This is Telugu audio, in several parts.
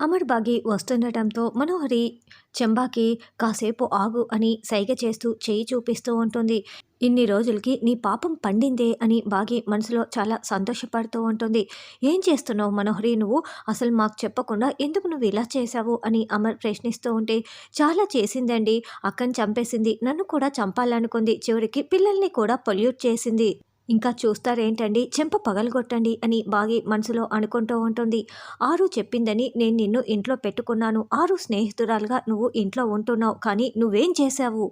అమర్ బాగి వస్తుండటంతో మనోహరి చెంబాకి కాసేపు ఆగు అని సైగ చేస్తూ చేయి చూపిస్తూ ఉంటుంది. ఇన్ని రోజులకి నీ పాపం పండిందే అని బాగి మనసులో చాలా సంతోషపడుతూ ఉంటుంది. ఏం చేస్తున్నావు మనోహరి? నువ్వు అసలు మాకు చెప్పకుండా ఎందుకు నువ్వు ఇలా చేశావు అని అమర్ ప్రశ్నిస్తూ ఉంటే చాలా చేసిందండి. అక్కని చంపేసింది. నన్ను కూడా చంపాలనుకుంది. చివరికి పిల్లల్ని కూడా పొల్యూట్ చేసింది. ఇంకా చూస్తారేంటండి? చెంప పగలగొట్టండి అని బాగి మనసులో అనుకుంటూ ఉంటుంది. ఆరు చెప్పిందని నేను నిన్ను ఇంట్లో పెట్టుకున్నాను. ఆరు స్నేహితురాలుగా నువ్వు ఇంట్లో ఉంటున్నావు. కానీ నువ్వేం చేశావు?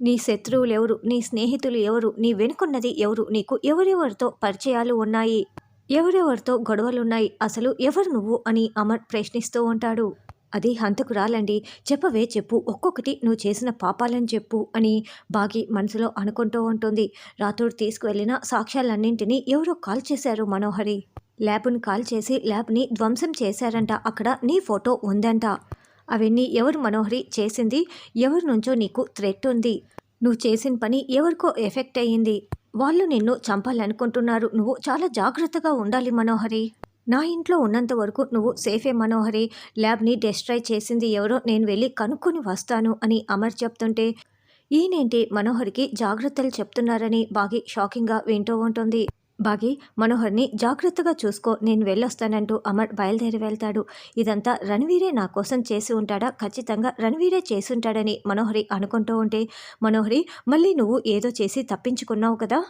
నీ శత్రువులు ఎవరు? నీ స్నేహితులు ఎవరు? నీ వెనుకున్నది ఎవరు? నీకు ఎవరెవరితో పరిచయాలు ఉన్నాయి? ఎవరెవరితో గొడవలున్నాయి? అసలు ఎవరు నువ్వు? అని అమర్ ప్రశ్నిస్తూ ఉంటాడు. అది హంతకురాలండి చెప్పవే చెప్పు. ఒక్కొక్కటి నువ్వు చేసిన పాపాలని చెప్పు అని బాగి మనసులో అనుకుంటూ ఉంటుంది. రాతోడు తీసుకువెళ్ళిన సాక్ష్యాలన్నింటినీ ఎవరో కాల్ చేశారు మనోహరి. ల్యాబ్ని కాల్ చేసి ల్యాబ్ని ధ్వంసం చేశారంట. అక్కడ నీ ఫోటో ఉందంట. అవన్నీ ఎవరు మనోహరి? చేసింది ఎవరి నుంచో నీకు థ్రెట్ ఉంది? నువ్వు చేసిన పని ఎవరికో ఎఫెక్ట్ అయ్యింది? వాళ్ళు నిన్ను చంపాలనుకుంటున్నారు. నువ్వు చాలా జాగ్రత్తగా ఉండాలి మనోహరి. నా ఇంట్లో ఉన్నంత వరకు నువ్వు సేఫే మనోహరి. ల్యాబ్ని డెస్ట్రాయ్ చేసింది ఎవరో నేను వెళ్ళి కనుక్కొని వస్తాను అని అమర్ చెప్తుంటే ఈయనేంటి మనోహర్కి జాగ్రత్తలు చెప్తున్నారని బాగి షాకింగ్గా వింటూ ఉంటుంది. బాగి మనోహర్ని జాగ్రత్తగా చూసుకో నేను వెళ్ళొస్తానంటూ అమర్ బయలుదేరి వెళ్తాడు. ఇదంతా రణవీరే నా కోసం చేసి ఉంటాడా? ఖచ్చితంగా రణవీరే చేసి ఉంటాడని మనోహరి అనుకుంటూ ఉంటే మనోహరి మళ్ళీ నువ్వు ఏదో చేసి తప్పించుకున్నావు కదా?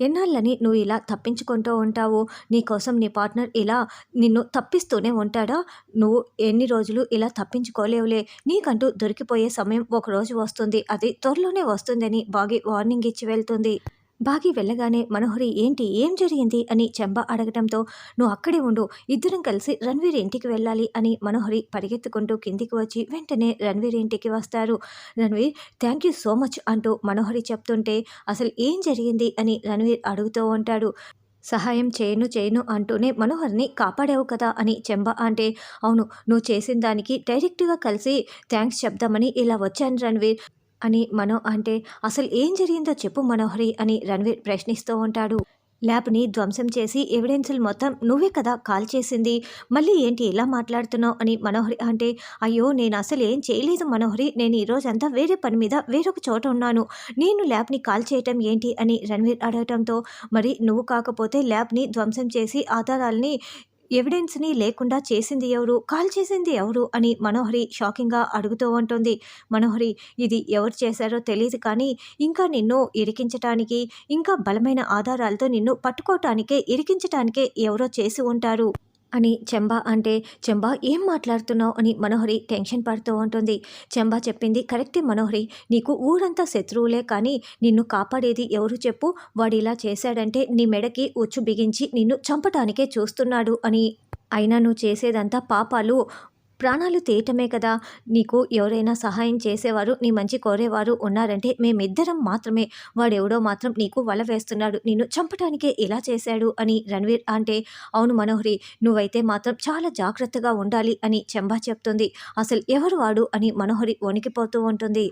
ఎన్నాళ్ళని నువ్వు ఇలా తప్పించుకుంటూ ఉంటావు? నీకోసం నీ పార్ట్నర్ ఇలా నిన్ను తప్పిస్తూనే ఉంటాడా? నువ్వు ఎన్ని రోజులు ఇలా తప్పించుకోలేవులే. నీకంటూ దొరికిపోయే సమయం ఒక రోజు వస్తుంది. అది త్వరలోనే వస్తుందని బాగి వార్నింగ్ ఇచ్చి వెళ్తుంది. బాగి వెళ్ళగానే మనోహరి ఏంటి? ఏం జరిగింది? అని చెంబ అడగటంతో నువ్వు అక్కడే ఉండు ఇద్దరం కలిసి రణ్వీర్ ఇంటికి వెళ్ళాలి అని మనోహరి పరిగెత్తుకుంటూ కిందికి వచ్చి వెంటనే రణ్వీర్ ఇంటికి వస్తారు. Ranveer thank you so much అంటూ మనోహరి చెప్తుంటే అసలు ఏం జరిగింది? అని రణ్వీర్ అడుగుతూ ఉంటాడు. సహాయం చేయను చేయను అంటూనే మనోహర్ని కాపాడావు కదా అని చెంబ అంటే అవును నువ్వు చేసిన దానికి డైరెక్ట్గా కలిసి థ్యాంక్స్ చెప్దామని ఇలా వచ్చాను రణ్వీర్. అని మనో అంటే అసలు ఏం జరిగిందో చెప్పు మనోహరి అని రణ్వీర్ ప్రశ్నిస్తూ ఉంటాడు. ల్యాబ్ని ధ్వంసం చేసి ఎవిడెన్సులు మొత్తం నువ్వే కదా కాల్ చేసింది. మళ్ళీ ఏంటి ఎలా మాట్లాడుతున్నావు? అని మనోహరి అంటే అయ్యో నేను అసలు ఏం చేయలేదు మనోహరి. నేను ఈరోజంతా వేరే పని మీద వేరొక చోట ఉన్నాను. నేను ల్యాబ్ని కాల్ చేయటం ఏంటి? అని రణ్వీర్ అడగటంతో మరి నువ్వు కాకపోతే ల్యాబ్ని ధ్వంసం చేసి ఆధారాల్ని ఎవిడెన్స్ని లేకుండా చేసింది ఎవరు? కాల్ చేసింది ఎవరు? అని మనోహరి షాకింగ్గా అడుగుతూ ఉంటుంది. మనోహరి ఇది ఎవరు చేశారో తెలియదు కానీ ఇంకా నిన్ను ఇరికించటానికి ఇంకా బలమైన ఆధారాలతో నిన్ను పట్టుకోవటానికే ఇరికించటానికే ఎవరో చేసి ఉంటారు. అని చెంబా అంటే చెంబా ఏం మాట్లాడుతున్నావు? అని మనోహరి టెన్షన్ పడుతూ ఉంటుంది. చెంబా చెప్పింది కరెక్టే మనోహరి. నీకు ఊరంతా శత్రువులే కానీ నిన్ను కాపాడేది ఎవరు చెప్పు? వాడు ఇలా చేశాడంటే నీ మెడకి ఉచ్చు బిగించి నిన్ను చంపటానికే చూస్తున్నాడు అని. అయినా నువ్వు చేసేదంతా పాపాలు ప్రాణాలు తీయటమే కదా. నీకు ఎవరైనా సహాయం చేసేవారు నీ మంచి కోరేవారు ఉన్నారంటే మేమిద్దరం మాత్రమే. వాడెవడో మాత్రం నీకు వల వేస్తున్నాడు. నిన్ను చంపటానికే ఇలా చేశాడు అని రణ్వీర్ అంటే అవును మనోహరి నువ్వైతే మాత్రం చాలా జాగ్రత్తగా ఉండాలి అని చెంబా చెప్తుంది. అసలు ఎవరు వాడు అని మనోహరి వణికిపోతూ ఉంటుంది.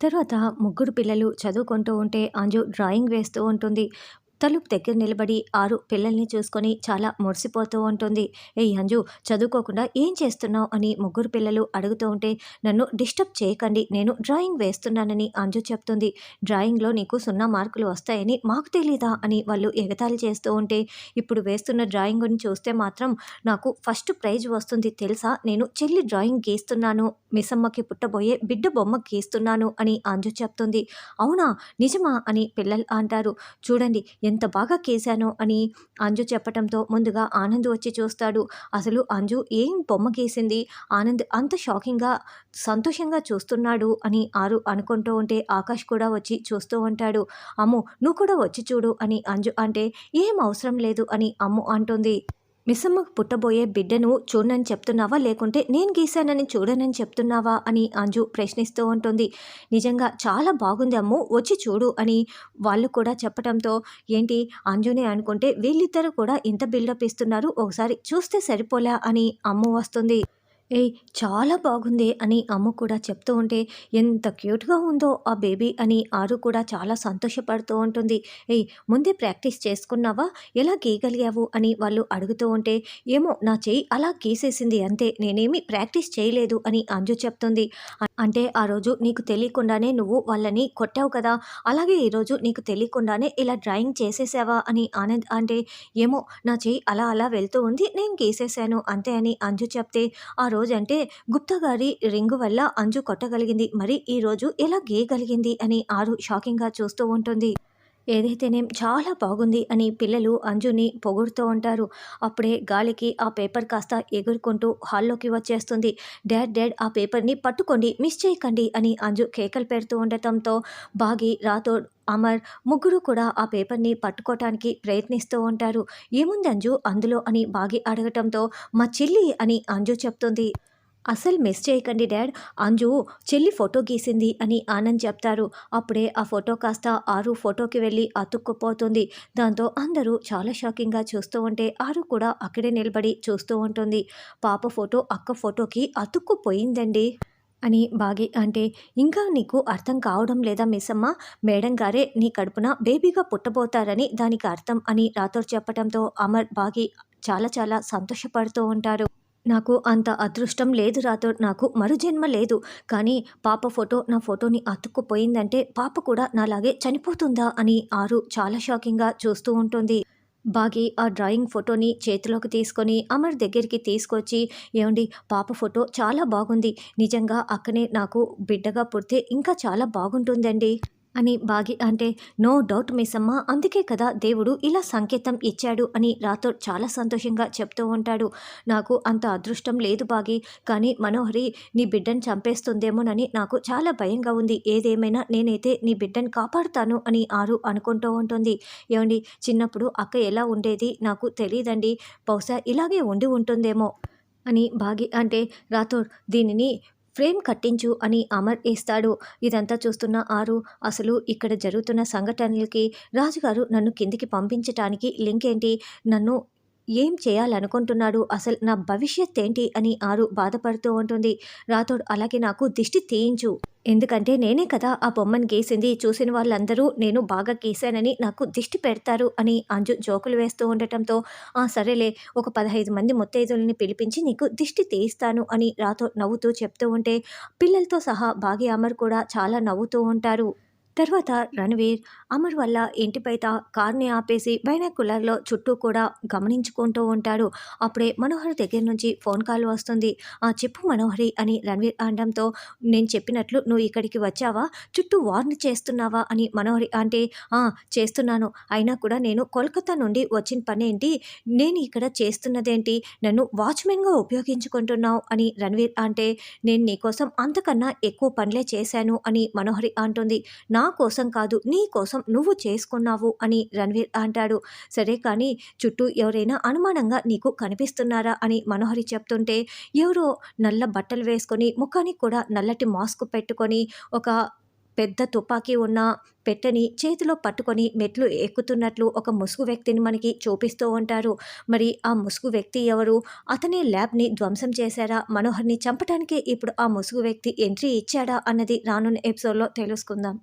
తర్వాత ముగ్గురు పిల్లలు చదువుకుంటూ ఉంటే అంజు డ్రాయింగ్ వేస్తూ ఉంటుంది. తలుపు దగ్గర నిలబడి ఆరు పిల్లల్ని చూసుకొని చాలా మురిసిపోతూ ఉంటుంది. ఏ అంజు చదువుకోకుండా ఏం చేస్తున్నావు? అని ముగ్గురు పిల్లలు అడుగుతూ ఉంటే నన్ను డిస్టర్బ్ చేయకండి నేను డ్రాయింగ్ వేస్తున్నానని అంజు చెప్తుంది. డ్రాయింగ్లో నీకు సున్నా మార్కులు వస్తాయని మాకు తెలీదా? అని వాళ్ళు ఎగతాళి చేస్తూ ఉంటే ఇప్పుడు వేస్తున్న డ్రాయింగ్ని చూస్తే మాత్రం నాకు ఫస్ట్ ప్రైజ్ వస్తుంది తెలుసా? నేను చెల్లి డ్రాయింగ్ గీస్తున్నాను మిసమ్మకి పుట్టబోయే బిడ్డ బొమ్మ గీస్తున్నాను అని అంజు చెప్తుంది. అవునా? నిజమా? అని పిల్లలు అంటారు. చూడండి ఎంత బాగా గీశానో అని అంజు చెప్పడంతో ముందుగా ఆనంద్ వచ్చి చూస్తాడు. అసలు అంజు ఏం బొమ్మ గీసింది? ఆనంద్ అంత షాకింగ్గా సంతోషంగా చూస్తున్నాడు అని ఆరు అనుకుంటూ ఉంటే ఆకాష్ కూడా వచ్చి చూస్తూ ఉంటాడు. అమ్ము నువ్వు కూడా వచ్చి చూడు అని అంజు అంటే ఏం అవసరం లేదు అని అమ్ము అంటుంది. మిస్సమ్మకు పుట్టబోయే బిడ్డను చూడనని చెప్తున్నావా? లేకుంటే నేను గీశానని చూడనని చెప్తున్నావా? అని అంజు ప్రశ్నిస్తూ ఉంటుంది. నిజంగా చాలా బాగుంది అమ్ము వచ్చి చూడు అని వాళ్ళు కూడా చెప్పడంతో ఏంటి? అంజునే అనుకుంటే వీళ్ళిద్దరూ కూడా ఇంత బిల్డప్ ఇస్తున్నారు. ఒకసారి చూస్తే సరిపోలే అని అమ్ము వస్తుంది. ఏయ్! చాలా బాగుంది అని అమ్మ కూడా చెప్తూ ఉంటే, ఎంత క్యూట్‌గా ఉందో ఆ బేబీ అని ఆరు కూడా చాలా సంతోషపడుతూ ఉంటుంది. ఏయ్! ముందే ప్రాక్టీస్ చేసుకున్నావా? ఎలా గీయగలిగావు? అని వాళ్ళు అడుగుతూ ఉంటే, ఏమో నా చెయ్యి అలా గీసేసింది అంతే. నేనేమి ప్రాక్టీస్ చేయలేదు అని అంజు చెప్తుంది. అంటే ఆ రోజు నీకు తెలియకుండానే నువ్వు వాళ్ళని కొట్టావు కదా! అలాగే ఈరోజు నీకు తెలియకుండానే ఇలా డ్రాయింగ్ చేసేసావా? అని ఆనంద్ అంటే, ఏమో నా చెయ్యి అలా అలా వెళ్తూ ఉంది. నేను గీసేశాను అంతే అని అంజు చెప్తే, ఆ రోజు రోజంటే గుప్తా గారి రింగు వల్ల అంజు కొట్టగలిగింది. మరి ఈ రోజు ఎలా గీయగలిగింది అని ఆరు షాకింగ్‌గా చూస్తూ ఉంటుంది. ఏదైతేనేం చాలా బాగుంది అని పిల్లలు అంజుని పొగుడుతూ ఉంటారు. అప్పుడే గాలికి ఆ పేపర్ కాస్త ఎగురుకుంటూ హాల్లోకి వచ్చేస్తుంది. డాడ్ డాడ్ ఆ పేపర్‌ని పట్టుకోండి మిస్ చేయకండి అని అంజు కేకలు పెడుతూ ఉండటంతో బాగి, రాథోడ్, అమర్ ముగ్గురు కూడా ఆ పేపర్‌ని పట్టుకోవటానికి ప్రయత్నిస్తూ ఉంటారు. ఏముంది అంజు అందులో అని బాగి అడగటంతో మా చెల్లి అని అంజు చెప్తుంది. అసలు మిస్ చేయకండి డాడ్. అంజు చెల్లి ఫోటో గీసింది అని ఆనంద్ చెప్తారు. అప్పుడే ఆ ఫోటో కాస్త ఆరు ఫోటోకి వెళ్ళి అతుక్కుపోతుంది. దాంతో అందరూ చాలా షాకింగ్గా చూస్తూ ఉంటే ఆరు కూడా అక్కడే నిలబడి చూస్తూ ఉంటుంది. పాప ఫోటో అక్క ఫోటోకి అతుక్కుపోయిందండి అని బాగి అంటే ఇంకా నీకు అర్థం కావడం లేదా మిస్సమ్మ మేడం గారే నీ కడుపున బేబీగా పుట్టబోతారని దానికి అర్థం అని రాథోర్ చెప్పడంతో అమర్ బాగి చాలా చాలా సంతోషపడుతూ ఉంటారు. నాకు అంత అదృష్టం లేదు రాతో నాకు మరుజన్మ లేదు. కానీ పాప ఫోటో నా ఫోటోని అతుక్కుపోయిందంటే పాప కూడా నాలాగే చనిపోతుందా అని ఆరు చాలా షాకింగ్గా చూస్తూ ఉంటుంది. బాగి ఆ డ్రాయింగ్ ఫోటోని చేతిలోకి తీసుకొని అమర్ దగ్గరికి తీసుకొచ్చి ఏమండి పాప ఫోటో చాలా బాగుంది. నిజంగా అక్కనే నాకు బిడ్డగా పుడితే ఇంకా చాలా బాగుంటుందండి. అని బాగి అంటే నో డౌట్ మిస్ అందుకే కదా దేవుడు ఇలా సంకేతం ఇచ్చాడు అని రాథోడ్ చాలా సంతోషంగా చెప్తూ ఉంటాడు. నాకు అంత అదృష్టం లేదు బాగి కానీ మనోహరి నీ బిడ్డను చంపేస్తుందేమోనని నాకు చాలా భయంగా ఉంది. ఏదేమైనా నేనైతే నీ బిడ్డను కాపాడుతాను అని ఆరు అనుకుంటూ ఉంటుంది. ఏమండి చిన్నప్పుడు అక్క ఎలా ఉండేది? నాకు తెలియదండి బహుశా ఇలాగే ఉండి ఉంటుందేమో అని బాగి అంటే రాథోడ్ దీనిని ఫ్రేమ్ కట్టించు అని అమర్ వేస్తాడు ఇదంతా చూస్తున్న ఆరు అసలు ఇక్కడ జరుగుతున్న సంఘటనలకి రాజుగారు నన్ను కిందికి పంపించటానికి లింక్ ఏంటి? నన్ను ఏం చేయాలనుకుంటున్నాడు? అసలు నా భవిష్యత్ ఏంటి? అని ఆరు బాధపడుతూ ఉంటుంది. రాథోడ్ అలాగే నాకు దిష్టి తీయించు. ఎందుకంటే నేనే కదా ఆ బొమ్మను గీసింది. చూసిన వాళ్ళందరూ నేను బాగా గీశానని నాకు దిష్టి పెడతారు అని అంజు జోకులు వేస్తూ ఉండటంతో ఆ సరేలే ఒక పదహైదు మంది ముత్తైదులని పిలిపించి నీకు దిష్టి తీయిస్తాను అని రాతో నవ్వుతూ చెప్తూ ఉంటే పిల్లలతో సహా భాగ్య అమర్ కూడా చాలా నవ్వుతూ ఉంటారు. తర్వాత రణవీర్ అమర్ వల్ల ఇంటి కార్ని ఆపేసి బైనాకులర్లో చుట్టూ కూడా గమనించుకుంటూ ఉంటాడు. అప్పుడే మనోహర్ దగ్గర నుంచి ఫోన్ కాల్ వస్తుంది. ఆ చెప్పు మనోహరి అని రణవీర్ అనడంతో నేను చెప్పినట్లు నువ్వు ఇక్కడికి వచ్చావా? చుట్టూ వార్న్ చేస్తున్నావా? అని మనోహరి అంటే ఆ చేస్తున్నాను. అయినా కూడా నేను కోల్కతా నుండి వచ్చిన పని ఏంటి నేను ఇక్కడ చేస్తున్నదేంటి? నన్ను వాచ్మెన్గా ఉపయోగించుకుంటున్నావు? అని రణవీర్ అంటే నేను నీకోసం అంతకన్నా ఎక్కువ పనులే చేశాను అని మనోహరి అంటుంది. నా కోసం కాదు నీ కోసం నువ్వు చేసుకున్నావు అని రణవీర్ అంటాడు. సరే కానీ చుట్టూ ఎవరైనా అనుమానంగా నీకు కనిపిస్తున్నారా అని మనోహరి చెప్తుంటే ఎవరో నల్ల బట్టలు వేసుకొని ముఖానికి కూడా నల్లటి మాస్క్ పెట్టుకొని ఒక పెద్ద తుపాకీ ఉన్న పెట్టని చేతిలో పట్టుకొని మెట్లు ఎక్కుతున్నట్లు ఒక ముసుగు వ్యక్తిని మనకి చూపిస్తూ ఉంటారు. మరి ఆ ముసుగు వ్యక్తి ఎవరు? అతనే ల్యాబ్ని ధ్వంసం చేశారా? మనోహర్ని చంపడానికే ఇప్పుడు ఆ ముసుగు వ్యక్తి ఎంట్రీ ఇచ్చాడా? అన్నది రానున్న ఎపిసోడ్లో తెలుసుకుందాం.